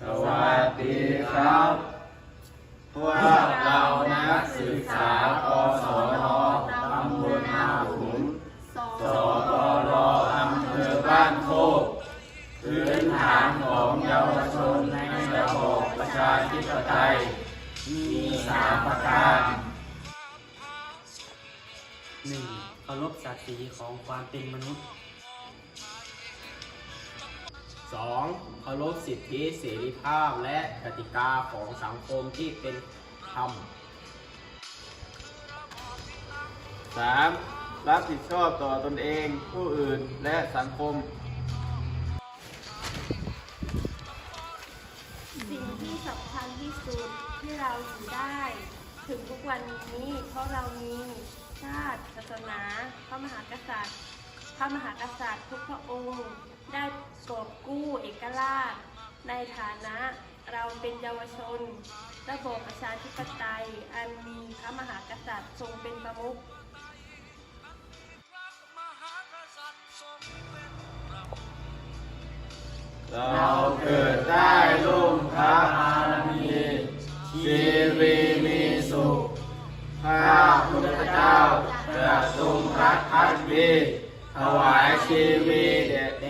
สวัสดีครับ พวกเรานักศึกษากศนตำบลนาขุนสกรอำเภอบ้านโคกพื้นฐานของเยาวชนในระบบประชาธิปไตย มีสามประการหนึ่งเคารพศักดิ์ศรีของความเป็นมนุษย์ 2. เคารพสิทธิเสรีภาพและกติกาของสังคมที่เป็นธรรม 3. รับผิดชอบต่อตนเอง ผู้อื่นและสังคม สิ่งที่สำคัญที่สุดที่เราอยู่ได้ ถึงทุกวันนี้เพราะเรามีชาติศาสนา พระมหากษัตริย์ พระมหากษัตริย์ทุก ในฐานะเราเป็นเยาวชน ระบบประชาธิปไตย อันมีพระมหากษัตริย์ทรงเป็นประมุขเราเกิดได้ร่มพระบารมีชีวีมีสุขข้าพุทธเจ้าจะทรงรักภักดีถวายชีวีแด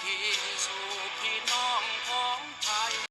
พี่สู่พี่น้องของไทย